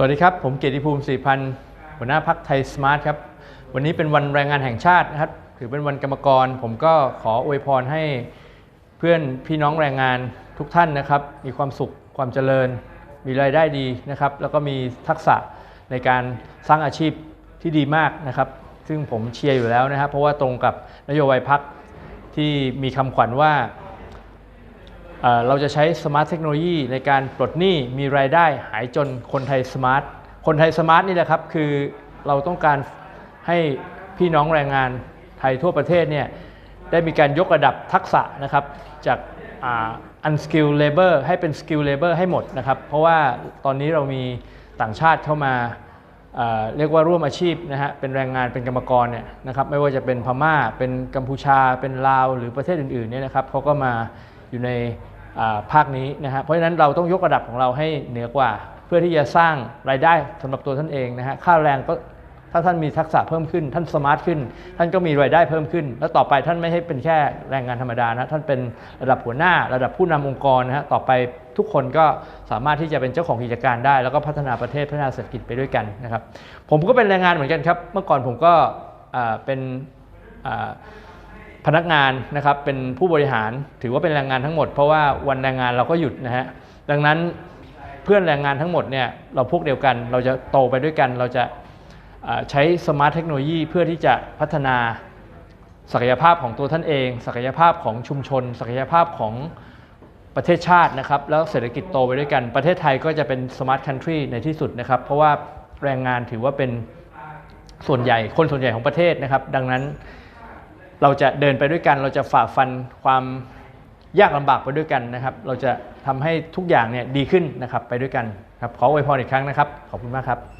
สวัสดีครับ ผมเกียรติภูมิศรีพันธ์หัวหน้าพักไทยสมาร์ทครับ วันนี้เป็นวันแรงงานแห่งชาตินะครับ ถือเป็นวันกรรมกร ผมก็ขออวยพรให้เพื่อนพี่น้องแรงงานทุกท่านนะครับ มีความสุขความเจริญ มีรายได้ดีนะครับ แล้วก็มีทักษะในการสร้างอาชีพที่ดีมากนะครับ ซึ่งผมเชียร์อยู่แล้วนะครับ เพราะว่าตรงกับนโยบายพักที่มีคำขวัญว่า เราจะใช้สมาร์ทเทคโนโลยีในการปลดหนี้มีรายได้หายจนคนไทยสมาร์ท คนไทยสมาร์ทนี่แหละครับ คือเราต้องการให้พี่น้องแรงงานไทยทั่วประเทศเนี่ยได้มีการยกระดับทักษะนะครับจากอ่า unskilled labor ให้เป็น skilled labor ให้หมดนะครับ เพราะว่าตอนนี้เรามีต่างชาติเข้ามาเรียกว่าร่วมอาชีพนะฮะเป็นแรงงานเป็นกรรมกรเนี่ยนะครับไม่ว่าจะเป็นพม่าเป็นกัมพูชา เป็นลาว หรือประเทศอื่นๆเนี่ยนะครับเขาก็มาอยู่ใน ภาคนี้นะฮะเพราะฉะนั้นเราต้องยกระดับของเราให้เหนือกว่า เพื่อที่จะสร้างรายได้สำหรับตัวท่านเองนะฮะค่าแรงก็ถ้าท่านมีทักษะเพิ่มขึ้น ท่านสมาร์ทขึ้น ท่านก็มีรายได้เพิ่มขึ้น แล้วต่อไปท่านไม่ให้เป็นแค่แรงงานธรรมดานะท่านเป็นระดับหัวหน้าระดับผู้นำองค์กรนะฮะต่อไปทุกคนก็สามารถที่จะเป็นเจ้าของกิจการได้ แล้วก็พัฒนาประเทศพัฒนาเศรษฐกิจไปด้วยกันนะครับผมก็เป็นแรงงานเหมือนกันครับ เมื่อก่อนผมก็เป็นอ่า พนักงานนะครับเป็นผู้บริหารถือว่าเป็นแรงงานทั้งหมด เพราะว่าวันแรงงานเราก็หยุดนะฮะดังนั้นเพื่อนแรงงานทั้งหมดเนี่ยเราพวกเดียวกัน เราจะโตไปด้วยกัน เราจะใช้สมาร์ทเทคโนโลยีเพื่อที่จะพัฒนาศักยภาพของตัวท่านเอง ศักยภาพของชุมชน ศักยภาพของประเทศชาตินะครับ แล้วเศรษฐกิจโตไปด้วยกัน ประเทศไทยก็จะเป็นสมาร์ทคันทรีในที่สุดนะครับ เพราะว่าแรงงานถือว่าเป็นส่วนใหญ่ คนส่วนใหญ่ของประเทศนะครับ ดังนั้น เราจะเดินไปด้วยกัน เราจะฝ่าฟันความยากลำบากไปด้วยกันนะครับ เราจะทำให้ทุกอย่างเนี่ยดีขึ้นนะครับไปด้วยกันครับขออวยพรอีกครั้งนะครับ ขอบคุณมากครับ